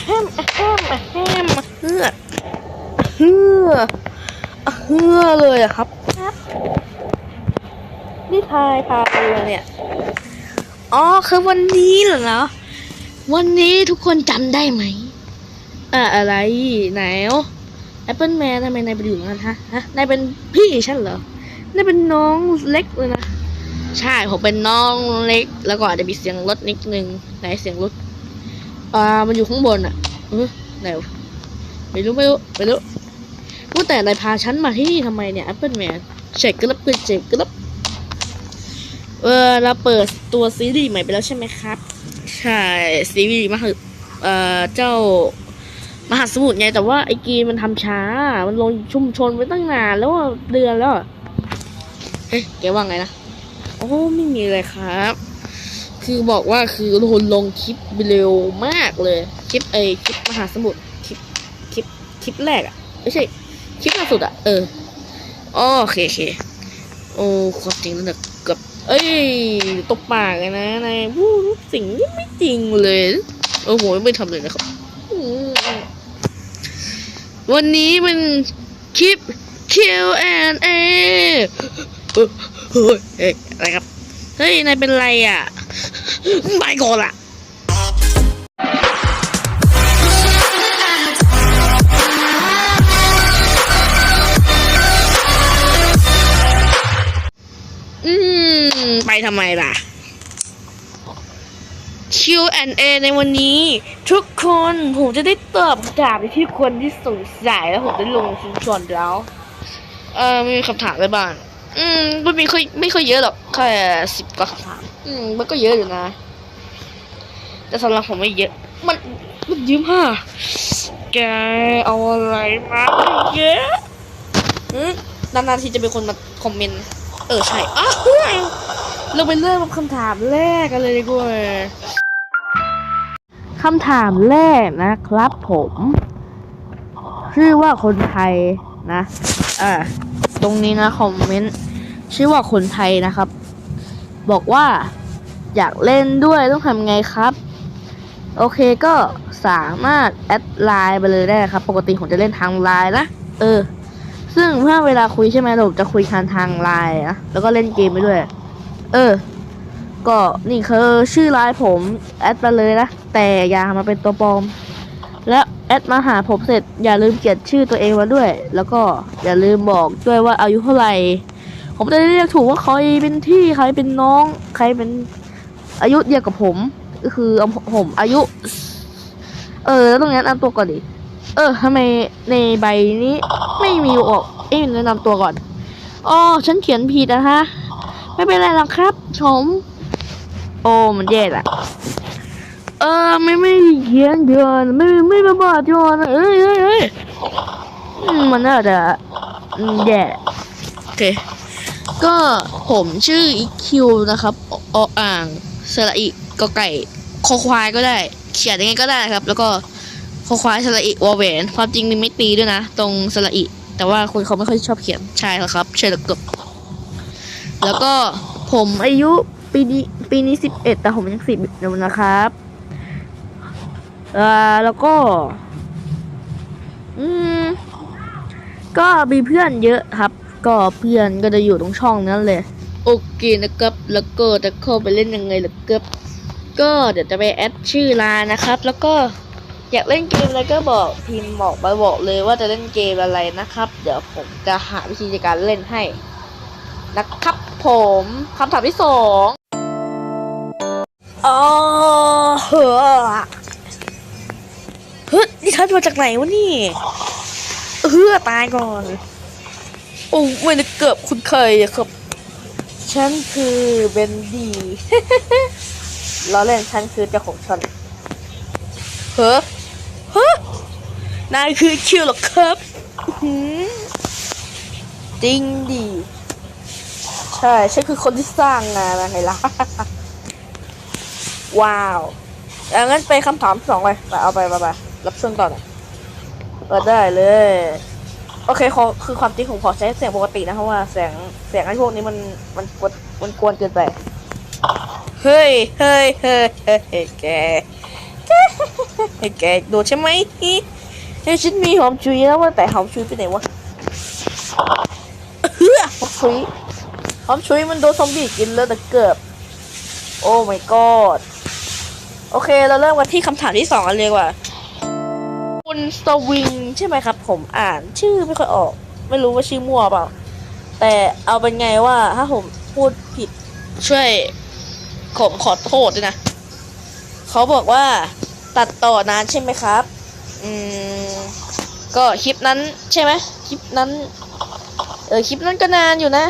แฮมแฮมแฮมเฮือเฮือเฮือเลยอะครับครับนี่พายพาไปเลยเนี่ย อ๋อคือวันนี้เหรอเนาะวันนี้ทุกคนจำได้ไหมอะอะไรไหนแอปเปิลแมนทำไมนายไปอยู่ตรงนั้นฮะฮะนายเป็นพี่ฉันเหรอนายเป็นน้องเล็กเลยนะ ใช่ ผมเป็นน้องเล็ก แล้วก็อาจจะมีเสียงรถนิดนึงไหนเสียงรถ อ่า มันอยู่ข้างบนอะเออไหนไม่รู้ไม่รู้ไม่รู้ว่าแต่นายพาฉันมาที่นี่ทำไมเนี่ยแอปเปิลแมนเช็คกระลับเปิดเช็คกระลับเออเราเปิดตัวซีรีส์ใหม่ไปแล้วใช่ไหมครับ ใช่ซีรีส์มหาเอ่อเจ้ามหาสมุทรไงแต่ว่าไอ้กีมันทำช้า มันลงชุมชนไว้ตั้งนานแล้วเดือนแล้วเฮ้ยแกว่าไงนะ โอ้ไม่มีเลยครับ คือบอกว่าคือโดนลงคลิปเร็วมากเลย คลิปไอคลิปมหาสมุทรคลิปคลิปคลิปแรกอะไม่ใช่คลิปล่าสุดอะเออโอเคโอเคโอ้ความจริงนั่นแหละเกับเอ้ยตบปากเลยนะนายพูดสิ่งที่ไม่จริงเลยโอ้โหไม่ทำเลยนะครับวันนี้มันคลิป Q&A เฮ้ยเฮ้ยเฮ้ยอะไรครับ เฮ้ย นายเป็นไรอะ ไปก่อนอะอืม ไปทำไมล่ะ Q&A ในวันนี้ ทุกคนผมจะได้ตอบคำถามที่คนที่สงสัยแล้วผมได้ลงชุมชนแล้ว เออมีคำถามอะไรบ้าง อืมไม่มีค่อยไม่ค่อยเยอะหรอกแค่สิบกว่าคำถามอืมมันก็เยอะอยู่นะ แต่สำหรับผมไม่เยอะ มันมันเยอะมากแกเอาอะไรมาเยอะอืมนานๆทีจะเป็นคนมาคอมเมนต์เออใช่อ้าวเราไปเริ่มคำถามแรกกันเลยดีกว่าคำถามแรกนะครับผม ชื่อว่าคนไทยนะ อ่า ตรงนี้นะ คอมเมนต์ ชื่อว่าคนไทยนะครับ บอกว่าอยากเล่นด้วยต้องทำไงครับ โอเคก็สามารถแอดไลน์ไปเลยได้ครับ ปกติผมจะเล่นทางไลน์นะเออ ซึ่งเมื่อเวลาคุยใช่ไหมผมจะคุยทางทางไลน์นะแล้วก็เล่นเกมไปด้วย เออ ก็นี่คือชื่อไลน์ผมแอดไปเลยนะแต่อย่ามาเป็นตัวปลอม และแอดมาหาผมเสร็จอย่าลืมเขียนชื่อตัวเองมาด้วย แล้วก็อย่าลืมบอกด้วยว่าอายุเท่าไหร่ ผมจะได้เรียกถูกว่าใครเป็นที่ใครเป็นน้อง ใครเป็นอายุเดียวกับผม ก็คือผมอายุ เออแล้วตรงนี้แนะนำตัวก่อนดิเออทำไมในใบนี้ ไม่มีออกเอ้ยแนะนำตัวก่อนอ๋อฉันเขียนผิดนะฮะ ไม่เป็นไรหรอกครับผมโอ้มันแย่ละเออไม่ไม่เขียนเกินไม่ไม่มาบอกจอนเอ้ยเอ้ยเอ้ยมันน่าจะแย่โอเค ก็ผมชื่ออีคิวนะครับอออ่างสระอีกอไก่คอควายก็ได้ เขียนยังไงก็ได้ครับ แล้วก็คอควายสระอีวอลเวนความจริงมีไม่ตีด้วยนะ ตรงสระอีแต่ว่าคนเขาไม่ค่อยชอบเขียนใช่แล้วครับใช่แล้วกบแล้วก็ผมอายุปีนี้ปีนี้สิบเอ็ดแต่ผมยังสิบอยู่นะครับเอ่อแล้วก็ อืมก็มีเพื่อนเยอะครับ ก็เพื่อนก็จะอยู่ตรงช่องนั้นเลย โอเคนะครับ แล้วก็จะเข้าไปเล่นยังไงล่ะครับ ก็เดี๋ยวจะไปแอดชื่อร้านะครับ แล้วก็อยากเล่นเกมอะไรก็บอกพิมพ์บอกมาบอกเลยว่าจะเล่นเกมอะไรนะครับ เดี๋ยวผมจะหาวิธีในการเล่นให้นะครับผมคำถามที่สองอ๋อเฮ้อเฮ้ยนี่ฉันมาจากไหนวะนี่เฮือตายก่อน โอ้ไม่ได้เกือบคุณเคยอะครับ ฉันคือเบนดีล้อเล่นฉันคือเจ้าของฉันเฮ้อเฮ้อนายคือคิวเหรอครับอื้อหือจริงดีใช่ฉันคือคนที่สร้างงานอะไรล่ะ ว้าวเอางั้นไปคำถามสองเลยไปเอาไปไปไปรับช่วงต่อหน่อยเออได้เลย โอเคขอคือความจริงผมขอใช้เสียงปกตินะเพราะว่าเสียงเสียงไอ้พวกนี้มันมันกวนมันกวนเกินไป เฮ้ยเฮ้ยเฮ้ยเฮ้ยแกแกให้แกโดดใช่ไหมเฮ้ยฉันมีหอมชุยแล้วว่าแต่หอมชุยไปไหนวะเฮ้ยหอมชุยหอมชุยมันโดนซอมบี้กินแล้วแต่เกือบโอ้ my god โอเค เราเริ่มกันที่คำถามที่สองกันเลยดีกว่า คุณสวิงใช่ไหมครับ ผมอ่านชื่อไม่ค่อยออก ไม่รู้ว่าชื่อมั่วเปล่า แต่เอาเป็นไงว่าถ้าผมพูดผิดช่วยผมขอโทษด้วยนะ เขาบอกว่าตัดต่อนานใช่ไหมครับ อืม ก็คลิปนั้นใช่ไหมคลิปนั้น เออคลิปนั้นก็นานอยู่นะ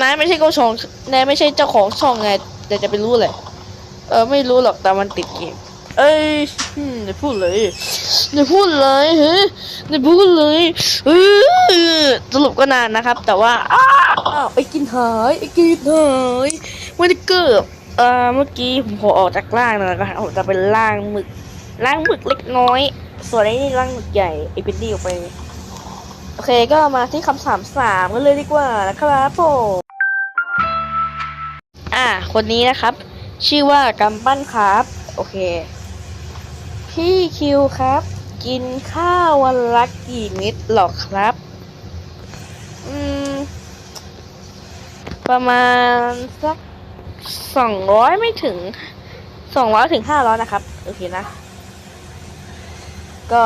นายไม่ใช่เจ้าของนายไม่ใช่เจ้าของช่องไงแต่จะไปรู้เลย เออไม่รู้หรอกแต่มันติดเกม เอ้ยอย่าพูดเลยอย่าพูดเลยเฮ้ยอย่าพูดเลยเออสรุปก็นานนะครับ แต่ว่าอ้าวไอ้กินหายไอ้กินหายไม่ได้เกิดเอ่อเมื่อกี้ผมขอออกจากล่างนะครับผมจะเป็นล่างหมึกล่างหมึกเล็กน้อย ส่วนไอ้นี่ล่างหมึกใหญ่ไอ้เป็นดีออกไปโอเคก็มาที่คำถามสามกันเลยดีกว่านะครับผมอะคนนี้นะครับ ชื่อว่ากำปั้นครับ โอเค พี่คิวครับ กินข้าววันละกี่เม็ดหรอครับ อืม ประมาณสักสองร้อยไม่ถึงสองร้อยถึงห้าร้อยนะครับ โอเคนะ ก็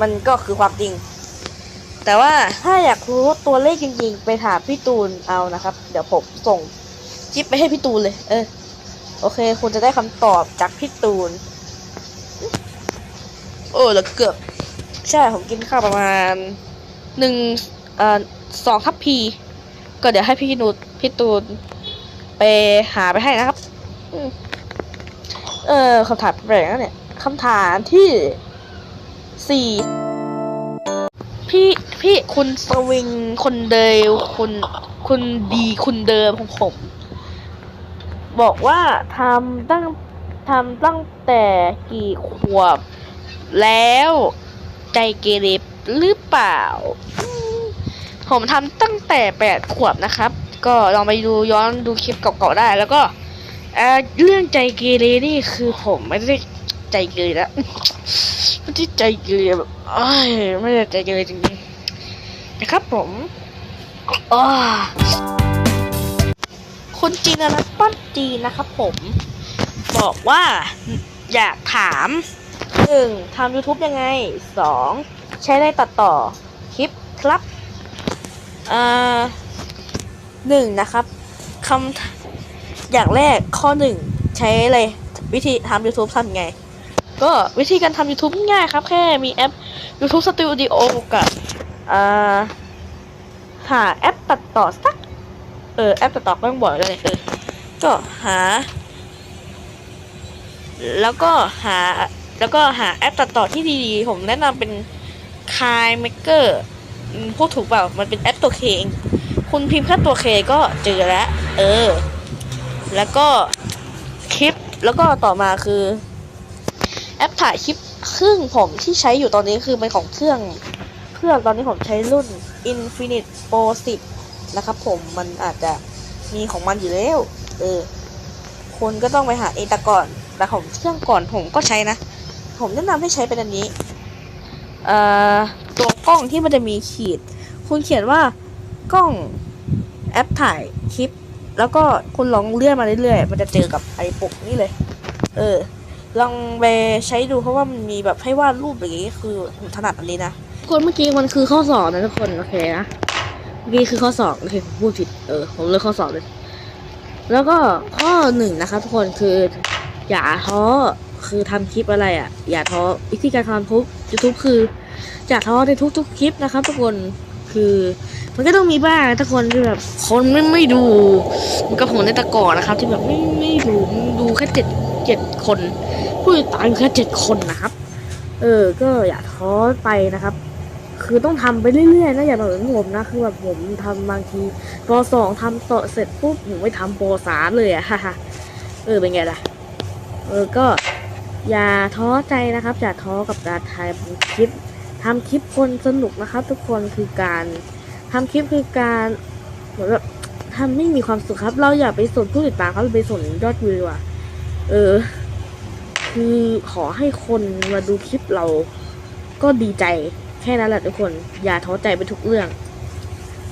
มันก็คือความจริง แต่ว่าถ้าอยากรู้ตัวเลขจริงๆ ไปถามพี่ตูนเอานะครับ เดี๋ยวผมส่งคลิปไปให้พี่ตูนเลย เออ โอเค คุณจะได้คำตอบจากพี่ตูน โอ้แล้วเกือบ ใช่ ผมกินข้าวประมาณหนึ่งเอ่อสองทัพพี ก็เดี๋ยวให้พี่นูดพี่ตูน ไปหาไปให้นะครับ เออคำถามแปลกนะเนี่ยคำถามที่สี่พี่พี่คุณสวิงคนเดิมคุณคุณดีคุณเดิมของผมบอกว่าทำตั้งทำตั้งแต่กี่ขวบ แล้วใจเกเรหรือเปล่า ผมทำตั้งแต่แปดขวบนะครับ ก็ลองไปดูย้อนดูคลิปเก่าๆได้แล้วก็เรื่องใจเกเรนี่คือผมไม่ได้ใจเกเรแล้วไม่ได้ใจเกเรแบบไม่ได้ใจเกเรจริงๆนะครับผมอ้าคุณจีนนะป้อนจีนนะครับผม บอกว่าอยากถาม หนึ่งทำ YouTube ยังไงสองใช้อะไรตัดต่อคลิปครับอ่อหนึ่งนะครับคำอย่างแรกข้อหนึ่งใช้อะไรวิธีทำ YouTube ทำยังไง ก็วิธีการทำ YouTube ง่ายครับ แค่มีแอป YouTube Studio กับอ่อหาแอปตัดต่อสัก เออ แอปตัดต่อก็ต้องบอกเลยเออก็หา แล้วก็หา แล้วก็หาแอปตัดต่อที่ดีๆ ผมแนะนำเป็น k i m a k e r พูดถูกเปล่า มันเป็นแอปตัวเคเอง คุณพิมพ์แค่ตัวเคก็เจอแล้ว เออ แล้วก็คลิป แล้วก็ต่อมาคือ แอปถ่ายคลิปเครื่องผมที่ใช้อยู่ตอนนี้คือเป็นของเครื่อง เครื่องตอนนี้ผมใช้รุ่น Infinite Pro 10 นะครับผม มันอาจจะมีของมันอยู่แล้ว เออ คุณก็ต้องไปหาเองแต่ก่อน แต่ของเครื่องก่อนผมก็ใช้นะ ผมแนะนำให้ใช้เป็นอันนี้ เอ่อ ตัวกล้องที่มันจะมีขีด คุณเขียนว่ากล้องแอปถ่ายคลิป แล้วก็คุณลองเลื่อนมาเรื่อยๆ มันจะเจอกับไอ้ปกนี่เลย เออ ลองไปใช้ดูเพราะว่ามันมีแบบให้วาดรูปอย่างนี้คือผมถนัดอันนี้นะคนเมื่อกี้มันคือข้อสอบนะทุกคนโอเคนะเมื่อกี้คือข้อสอบโอเคผมพูดผิดเออผมเลือกข้อสอบเลย แล้วก็ข้อหนึ่งนะครับทุกคนคืออย่าท้อ คือทำคลิปอะไรอะ อย่าท้อวิธีการทำทุกยูทูบคืออย่าท้อในทุกๆคลิปนะครับทุกคนคือ มันก็ต้องมีบ้างทุกคนที่แบบคนไม่ไม่ดู มันก็ผมในตะก่อนนะครับ ที่แบบไม่ไม่ดูดูแค่เจ็ดเจ็ดคนผู้ตามอยู่แค่เจ็ดคนนะครับ เออ ก็อย่าท้อไปนะครับคือต้องทำไปเรื่อยๆนะอย่าแบบเหมือนผมนะคือแบบผมทำบางทีปสองทำต่อเสร็จปุ๊บผมไม่ทำปสามเลยอะฮ่าเออเป็นไงล่ะ เออก็ อย่าท้อใจนะครับ อย่าท้อกับการถ่ายคลิปทำคลิปคนสนุกนะครับ ทุกคนคือการทำคลิปคือการเหมือนแบบทำไม่มีความสุขครับ เราอย่าไปสนผู้ติดตามครับไปสนยอดวิวอะเออ คือขอให้คนมาดูคลิปเรา ก็ดีใจแค่นั้นแหละทุกคน อย่าท้อใจไปทุกเรื่อง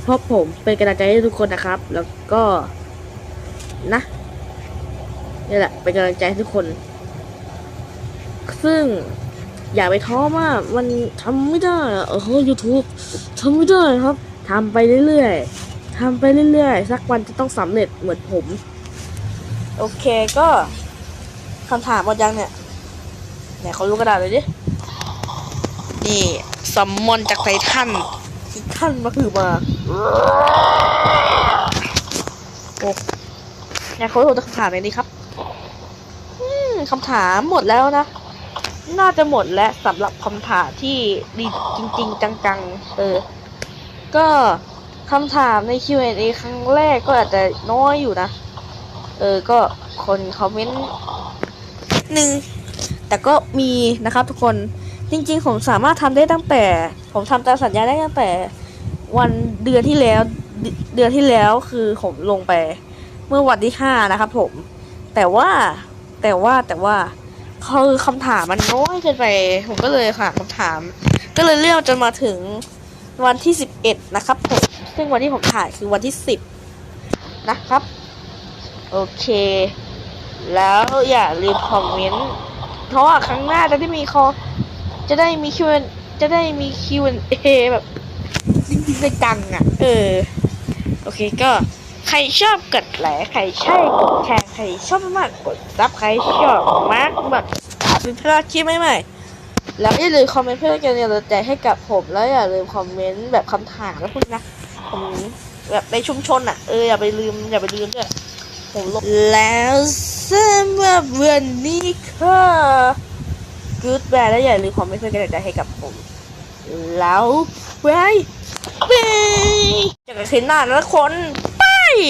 เพราะผมเป็นกำลังใจให้ทุกคนนะครับ แล้วก็นะนี่แหละเป็นกำลังใจให้ทุกคน ซึ่งอย่าไปท้อมากมันทำไม่ได้อะเออยูทูบทำไม่ได้ครับทำไปเรื่อยๆทำไปเรื่อยๆ สักวันจะต้องสำเร็จเหมือนผม โอเคก็คำถามหมดยังเนี่ยไหนเขารู้กระดาษเลยดิ นี่ซัมมอนจากไททันไททันมาคือมาโอ้เนี่ยเขารู้คำถามเลยดีครับอืมคำถามหมดแล้วนะ น่าจะหมดแล้วสำหรับคำถามที่ดีจริง ๆ จังๆ เออ ก็คำถามใน Q&A ครั้งแรกก็อาจจะน้อยอยู่นะ เออ ก็คนคอมเมนต์หนึ่ง แต่ก็มีนะครับทุกคน จริง ๆ ผมสามารถทำได้ตั้งแต่ ผมทำตามสัญญาได้ตั้งแต่ วันเดือนที่แล้ว เดืเดือนที่แล้วคือผมลงไป เมื่อวันที่ห้านะครับผม แต่ว่า แต่ว่า แต่ว่า คือคำถามมันน้อยเกินไป ผมก็เลยค่ะคำถาม ก็เลยเลือนจนมาถึงวันที่สิบเอ็ดนะครับผมซึ่งวันที่ผมถ่ายคือวันที่สิบนะครับ โอเค แล้วอย่าลืมคอมเมนต์เพราะว่าครั้งหน้าจะได้มีคอจะได้มีคิวจะได้มี Q&A แบบจริงๆจังอะ เออ โอเคก็ ใครชอบกดไลค์ใครใช่กดแชร์ใครชอบมากกดซับใครชอบมากแบบเป็นพลาดคลิปใหม่ๆแล้วอย่าลืมคอมเมนต์เพื่อเป็นกำลังใจให้กับผมแล้วอย่าลืมคอมเมนต์แบบคำถามแล้วพวกนี้นะผมแบบในชุมชนอะเอออย่าไปลืมอย่าไปลืมด้วยผมลบแล้วสำหรับวันนี้ค่ะ good bye แล้วอย่าลืมคอมเมนต์เพื่อเป็นกำลังใจให้กับผม แล้วบายบายเจอกันคลิปหน้านะทุกคน story